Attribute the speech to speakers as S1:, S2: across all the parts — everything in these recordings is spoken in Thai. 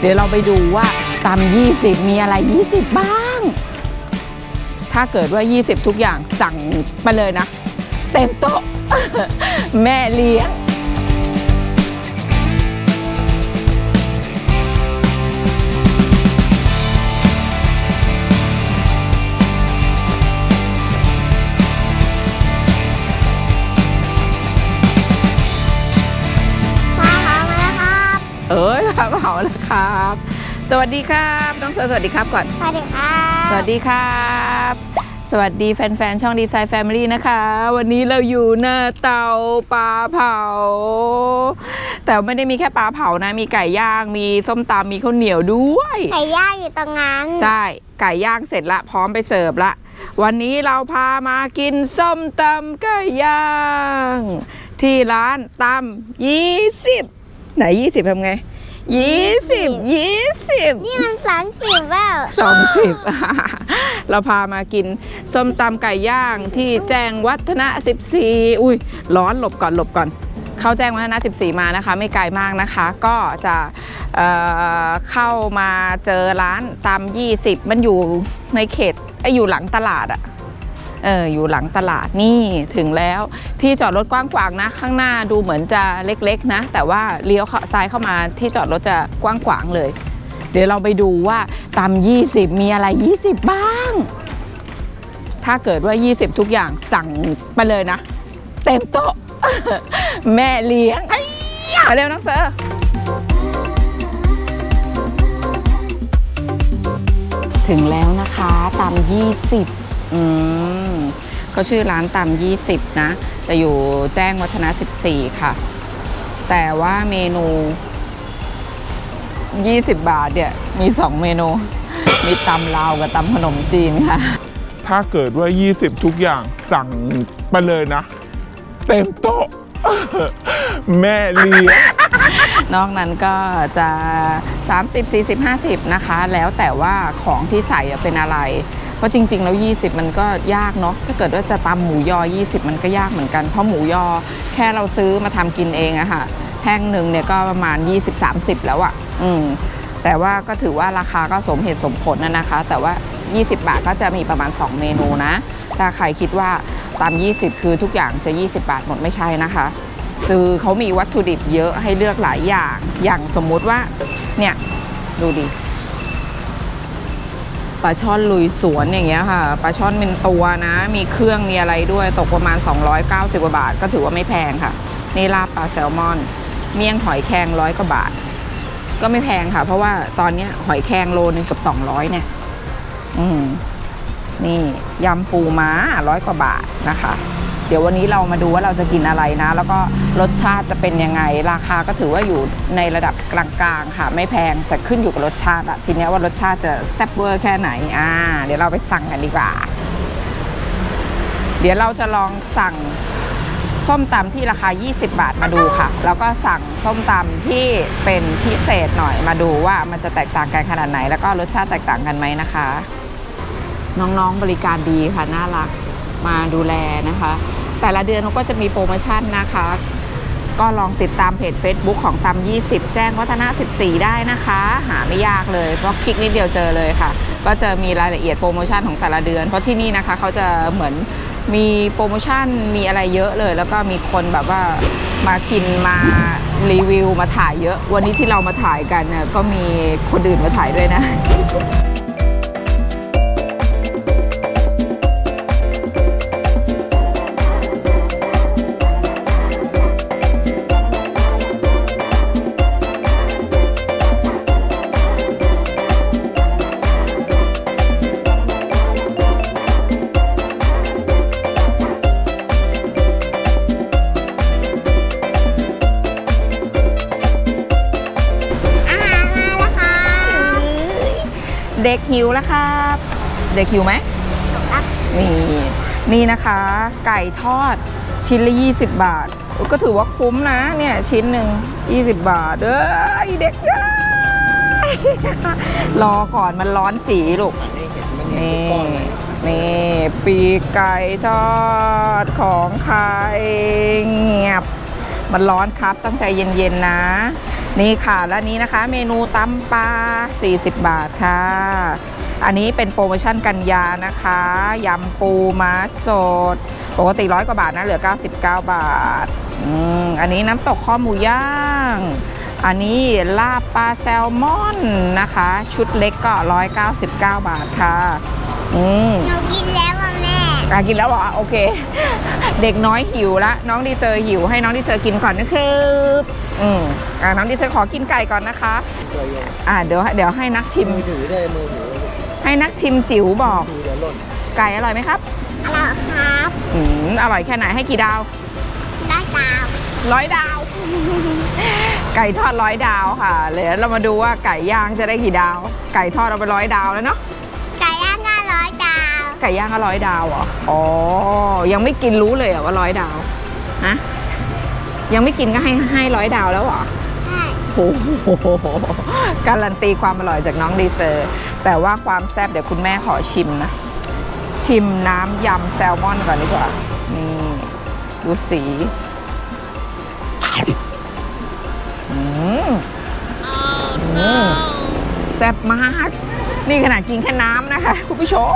S1: เดี๋ยวเราไปดูว่าตำ20 มีอะไร 20 บ้าง ถ้าเกิดว่า 20 ทุกอย่างสั่งมาเลยนะ เต็มโต๊ะ แม่เลี้ยง
S2: มาหามาแล้วครับ
S1: เอ้ยมาเผาแล้วครับ สวัสดีครับน้องเซอร์สวัสดีครับก่อน
S2: สวัสดีครับ
S1: สวัสดีครับ สวัสดีแฟนๆ ช่องดีไซน์แฟมิลี่นะคะ วันนี้เราอยู่หน้าเตาปลาเผา แต่ไม่ได้มีแค่ปลาเผานะ มีไก่ย่าง มีส้มตำมีข้าวเหนียวด้วย
S2: ไก่ย่างอยู่ตรงนั้น
S1: ใช่ ไก่ย่างเสร็จละพร้อมไปเสิร์ฟละ วันนี้เราพามากินส้มตำไก่ย่าง ที่ร้านตำยี่สิบไหนยี่สิบทำไง ยี่สิบยี่สิบ
S2: นี่มันสามสิบแล้ว
S1: สองสิบเราพามากินส้มตำไก่ย่างที่แจ้งวัฒนะ 14 อุ้ยร้อนหลบก่อนหลบก่อน เข้าแจ้งวัฒนะ 14 มานะคะ ไม่ไกลมากนะคะ ก็จะเอ่อเข้ามาเจอร้านตำ20 มันอยู่ในเขตไอยอยู่หลังตลาดอะ เอออยู่หลังตลาดนี่ถึงแล้วที่จอดรถกว้างขวางนะ ข้างหน้าดูเหมือนจะเล็กๆนะ แต่ว่าเลี้ยวเข้าซ้ายเข้ามาที่จอดรถจะกว้างขวางเลย เดี๋ยวเราไปดูว่าตำ20 มีอะไร 20 บ้าง ถ้าเกิดว่า 20 ทุกอย่างสั่งมาเลยนะ เต็มโต๊ะ แม่เลี้ยงมาเร็วน้องเซอร์ถึงแล้วนะคะตำ20 อืม เขาชื่อร้านตำ20 นะ จะอยู่แจ้งวัฒนะ 14 ค่ะ แต่ว่าเมนู 20 บาทเนี่ย มี 2 เมนู มีตำลาวกับตำขนมจีนค่ะ
S3: ถ้าเกิดว่า 20 ทุกอย่างสั่งไปเลยนะ เต็มโต๊ะ แม่เลี้ยง
S1: นอกนั้นก็จะ 30 40 50 นะคะ แล้วแต่ว่าของที่ใส่เป็นอะไร เพราะจริง ๆ แล้ว 20 มันก็ยากเนาะถ้าเกิดว่าจะตำหมูยอ 20 มันก็ยากเหมือนกัน เพราะหมูยอแค่เราซื้อมาทำกินเองอะค่ะ แท่งหนึ่งเนี่ยก็ประมาณ 20-30 แล้วอะอืมแต่ว่าก็ถือว่าราคาก็สมเหตุสมผลนะนะคะ แต่ว่า 20 บาทก็จะมีประมาณ 2 เมนูนะ ถ้าใครคิดว่าตาม 20 คือทุกอย่างจะ 20 บาทหมดไม่ใช่นะคะ คือเขามีวัตถุดิบเยอะให้เลือกหลายอย่าง อย่างสมมุติว่า เนี่ย ดูดิปลาช่อนลุยสวนอย่างเงี้ยค่ะปลาช่อนเป็นตัวนะ มีเครื่องมีอะไรด้วยตกประมาณ 290กว่าบาท ก็ถือว่าไม่แพงค่ะนี่ลาบปลาแซลมอน เมี่ยงหอยแครงร้อยกว่าบาท ก็ไม่แพงค่ะ เพราะว่าตอนนี้หอยแครงโลนึงเกับ200เนี่ยอืมนี่ยำปูม้าร้อยกว่าบาทนะคะ เดี๋ยววันนี้เรามาดูว่าเราจะกินอะไรนะ แล้วก็รสชาติจะเป็นยังไง ราคาก็ถือว่าอยู่ในระดับกลางๆค่ะ ไม่แพงแต่ขึ้นอยู่กับรสชาติอะทีนี้ว่ารสชาติจะแซ่บเวอร์แค่ไหนอ่าเดี๋ยวเราไปสั่งกันดีกว่า เดี๋ยวเราจะลองสั่งส้มตำที่ราคา 20 บาทมาดูค่ะ แล้วก็สั่งส้มตำที่เป็นพิเศษหน่อยมาดูว่ามันจะแตกต่างกันขนาดไหน แล้วก็รสชาติแตกต่างกันไหมนะคะ น้องๆบริการดีค่ะ น่ารักมาดูแลนะคะ แต่ละเดือนเขาก็จะมีโปรโมชั่นนะคะ ก็ลองติดตามเพจ Facebook ของตำ20 แจ้งวัฒนะ 14 ได้นะคะ หาไม่ยากเลยก็คลิกนิดเดียวเจอเลยค่ะ ก็จะมีรายละเอียดโปรโมชั่นของแต่ละเดือน เพราะที่นี่นะคะเขาจะเหมือนมีโปรโมชั่นมีอะไรเยอะเลย แล้วก็มีคนแบบว่ามากินมารีวิวมาถ่ายเยอะ วันนี้ที่เรามาถ่ายกันเนี่ยก็มีคนอื่นมาถ่ายด้วยนะ เด็กหิวแล้วครับ เด็กหิวไหม
S2: ครับ
S1: นี่นี่นะคะ ไก่ทอดชิ้นละ 20 บาท ก็ถือว่าคุ้มนะเนี่ยชิ้นหนึ่ง20 บาทเอ้ยเด็กเอ้ยรอก่อนมันร้อนจีลูกนี่นี่ปีกไก่ทอดของใครเงียบ มันร้อนครับต้องใจเย็นๆนะ นี่ค่ะและนี้นะคะเมนูตำปลา 40 บาทค่ะ อันนี้เป็นโปรโมชั่นกันยานะคะยำปูม้าสด ปกติร้อยกว่าบาทนะเหลือ 99 บาทอืมอันนี้น้ำตกข้อหมูย่าง อันนี้ลาบปลาแซลมอนนะคะ ชุดเล็กก็ 199 บาทค่ะอืม
S2: หนูกินแล้วอะแม่
S1: อะกินแล้วเหรอโอเค เด็กน้อยหิวละน้องดีเซอร์หิวให้น้องดีเซอร์กินก่อนนะครับ อืมอะน้องดีเซอร์ขอกินไก่ก่อนนะคะ
S4: ตัวใหญ่
S1: อะเดี๋ยวเดี๋ยวให้นักชิม
S4: มือถือได้มือถือ
S1: ให้นักชิมจิ๋วบอก
S4: ถือเดี๋ยวหล่น
S1: ไก่อร่อยไหมครับ
S2: อร่อยครับ
S1: อืมอร่อยแค่ไหนให้กี่ดาว
S2: ได้ดาว
S1: ร้อยดาว ไก่ทอดร้อยดาวค่ะเดี๋ยวเรามาดูว่าไก่ย่างจะได้กี่ดาว ไก่ทอดเราไปร้อยดาวแล้วเนาะ
S2: ไก่ย่างก็ร้อยดาว
S1: ไก่ย่างก็ร้อยดาวเหรอ อ๋อ ยังไม่กินรู้เลยเหรอว่าร้อยดาว ฮะ ยังไม่กินก็ให้ให้ร้อยดาวแล้วเหรอ
S2: ใช่
S1: โอ้โหการันตีความอร่อยจากน้องดีเซอร์ แต่ว่าความแซ่บเดี๋ยวคุณแม่ขอชิมนะ ชิมน้ำยำแซลมอนก่อนดีกว่า นี่ดูสีอืมอืมแซ่บมาก นี่ขนาดกินแค่น้ำนะคะ คุณผู้ชม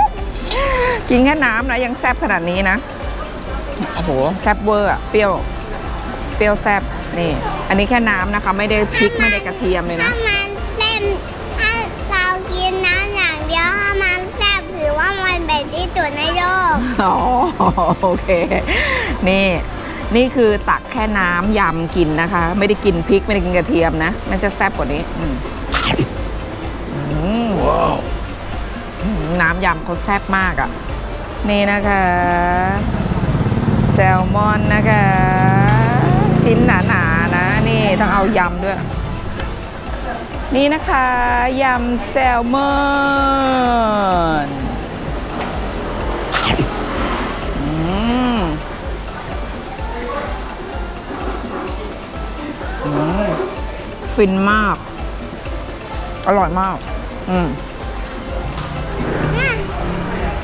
S1: กินแค่น้ำนะยังแซ่บขนาดนี้นะ โอ้โห แซ่บเวอร์อะเปรี้ยว เปรี้ยวแซ่บนี่ อันนี้แค่น้ำนะคะ ไม่ได้พริกไม่ได้กระเทียมเลย
S2: ถ้า
S1: นะ
S2: มันเส้นถ้าเรากินน้ำอย่างเดียวถ้ามันแซ่บถือว่ามันเป็นที่สุดในโลก
S1: อ๋อโอเค นี่ นี่คือตักแค่น้ำยำกินนะคะ ไม่ได้กินพริกไม่ได้กินกระเทียมนะ มันจะแซ่บกว่านี้อืมอืมอืมน้ำยำเขาแซ่บมากอะ่ะ นี่นะคะ แซลมอนนะคะ ชิ้นหนาๆนะ นี่ต้องเอายำด้วย นี่นะคะยำแซลมอนอืมอืมฟินมาก อร่อยมาก อืม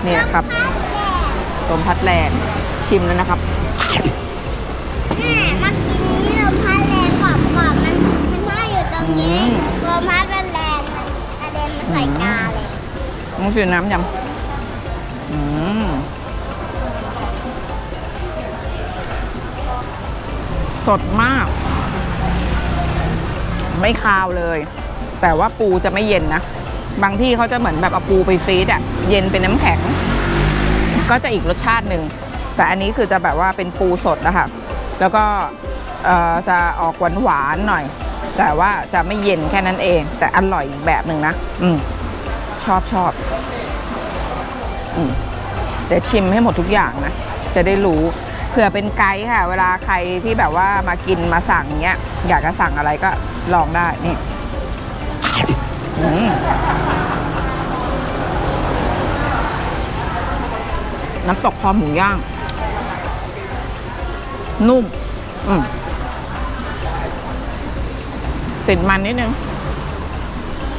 S1: เนี่ยครับลมพัดแรงชิมแล้วนะครับ
S2: รงนี้อื
S1: ม
S2: ลมพัดมันแรงมันกระเด็นมาใส่ตาเลย
S1: มันคือน้ำยำอืมสดมาก ไม่คาวเลย แต่ว่าปูจะไม่เย็นนะ บางที่เขาจะเหมือนแบบเอาปูไปฟรีดอะเย็นเป็นน้ำแข็ง ก็จะอีกรสชาติหนึ่ง แต่อันนี้คือจะแบบว่าเป็นปูสดนะคะแล้วก็เอ่อจะออกหวานหวานๆหน่อย แต่ว่าจะไม่เย็นแค่นั้นเอง แต่อร่อยอีกแบบหนึ่งนะ อืม ชอบชอบอืมเดี๋ยวชิมให้หมดทุกอย่างนะ จะได้รู้เผื่อเป็นไกด์ค่ะ เวลาใครที่แบบว่ามากินมาสั่งเงี้ย อยากจะสั่งอะไรก็ลองได้นี่อืน้ำตกคอหมูย่าง นุ่ม อืม ติดมันนิดนึง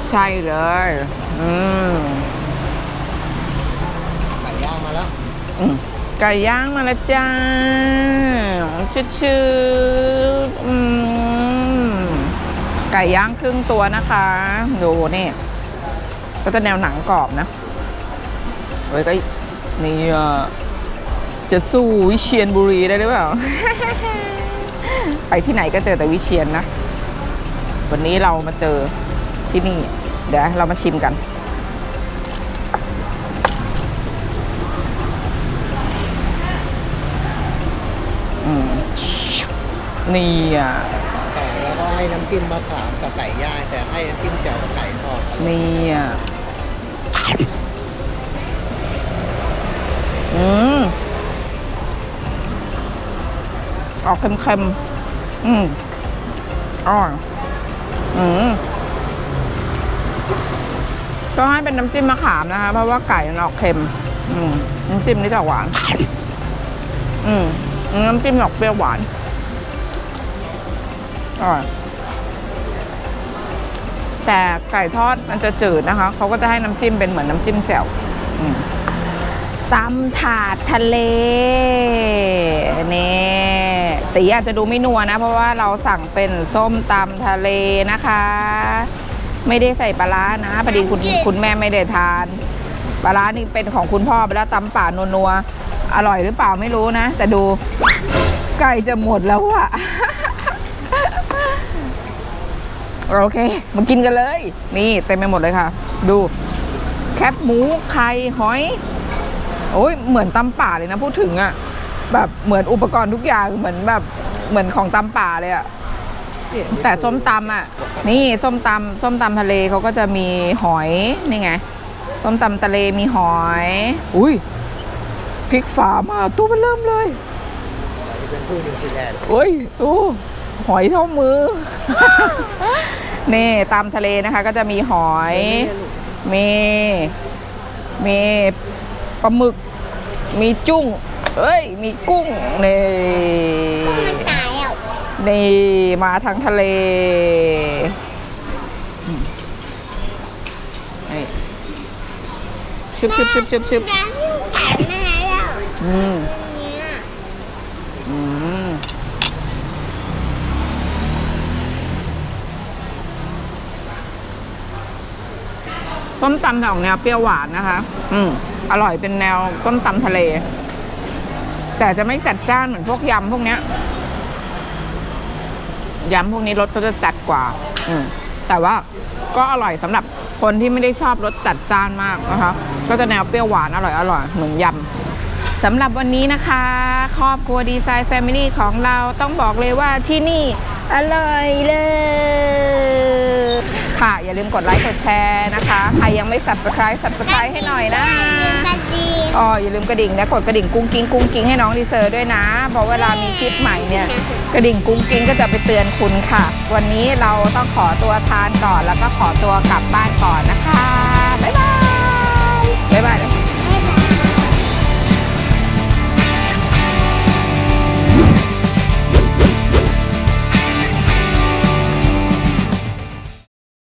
S1: ใช่เลย อืม
S4: ไก่ย่างมาแล้ว
S1: อืมไก่ย่างมาแล้วจ้าชื่อชื่ออืมไก่ย่างครึ่งตัวนะคะ ดูนี่ ก็จะแนวหนังกรอบนะเฮ้ยก็นี่อะจะสู้วิเชียนบุรีได้หรือเปล่า ไปที่ไหนก็เจอแต่วิเชียนนะ วันนี้เรามาเจอที่นี่ เดี๋ยวเรามาชิมกันอืมนี่อะ
S4: ไก่แล้วก็ให้น้ำจิ้มมะขามกับไก่ย่างแต่ให้น้ำจิ้มแจ่วกับไก่ทอด
S1: นี่อะอืมออกเค็มๆ อืมอร่อย อืมก็ให้เป็นน้ำจิ้มมะขามนะคะ เพราะว่าไก่มันออกเค็ม อืมน้ำจิ้มนี่จะหวาน อืมน้ำจิ้มออกเปรี้ยวหวานอร่อยแต่ไก่ทอดมันจะจืดนะคะ เขาก็จะให้น้ำจิ้มเป็นเหมือนน้ำจิ้มแจ่วอืม ตำถาดทะเลนี่สีอาจจะดูไม่นัวนะ เพราะว่าเราสั่งเป็นส้มตำทะเลนะคะ ไม่ได้ใส่ปลาร้านะพอดีคุณคุณแม่ไม่ได้ทานปลาร้านี่เป็นของคุณพ่อไปแล้วตำป่านัวๆอร่อยหรือเปล่าไม่รู้นะ แต่ดูใกล้จะหมดแล้วอะโอเคมากินกันเลย นี่เต็มไปหมดเลยค่ะ ดู แคบหมูไข่หอย โอ้ยเหมือนตำป่าเลยนะพูดถึงอะแบบเหมือนอุปกรณ์ทุกอย่างเหมือนแบบเหมือนของตำป่าเลยอะแต่ส้มตำอะนี่ส้มตำส้มตำทะเลเขาก็จะมีหอยนี่ไงส้มตำทะเลมีหอย อุ้ยพริกฝามาตัวมันเริ่มเลย
S4: เป็นผู้นิวซีแลนด์
S1: โอ้ยโอ้หอยเท่ามือนี่ตามทะเลนะคะ ก็จะมีหอยมีมี ปลาหมึก มีจุ้ง เอ้ย มีกุ้งนี่
S2: นี่
S1: มาทางทะเลนี่ชึบชึบชึบชึบชึบอืมอืมต้มตำจะออกแนวเปรี้ยวหวานนะคะ อืม อร่อยเป็นแนวต้มตำทะเล แต่จะไม่จัดจ้านเหมือนพวกยำพวกเนี้ยยำพวกนี้รสก็จะจัดกว่า อืมแต่ว่าก็อร่อยสำหรับคนที่ไม่ได้ชอบรสจัดจ้านมากนะคะ ก็จะแนวเปรี้ยวหวานอร่อยอร่อยเหมือนยำสำหรับวันนี้นะคะ ครอบครัวดีไซน์แฟมิลี่ของเราต้องบอกเลยว่าที่นี่อร่อยเลย ค่ะ อย่าลืมกดไลค์กดแชร์นะคะ ใครยังไม่ subscribe subscribe ให้หน่อยนะ
S2: กระดี
S1: อ๋ออย่าลืมกระดิ่งนะกดกระดิ่งกุ้งกิ้งกุ้งกิ้งให้น้องดีเซอร์ด้วยนะเพราะเวลามีคลิปใหม่เนี่ยกระดิ่งกุ้งกิ้งก็จะไปเตือนคุณค่ะ วันนี้เราต้องขอตัวทานก่อนแล้วก็ขอตัวกลับบ้านก่อนนะคะบ๊ายบาย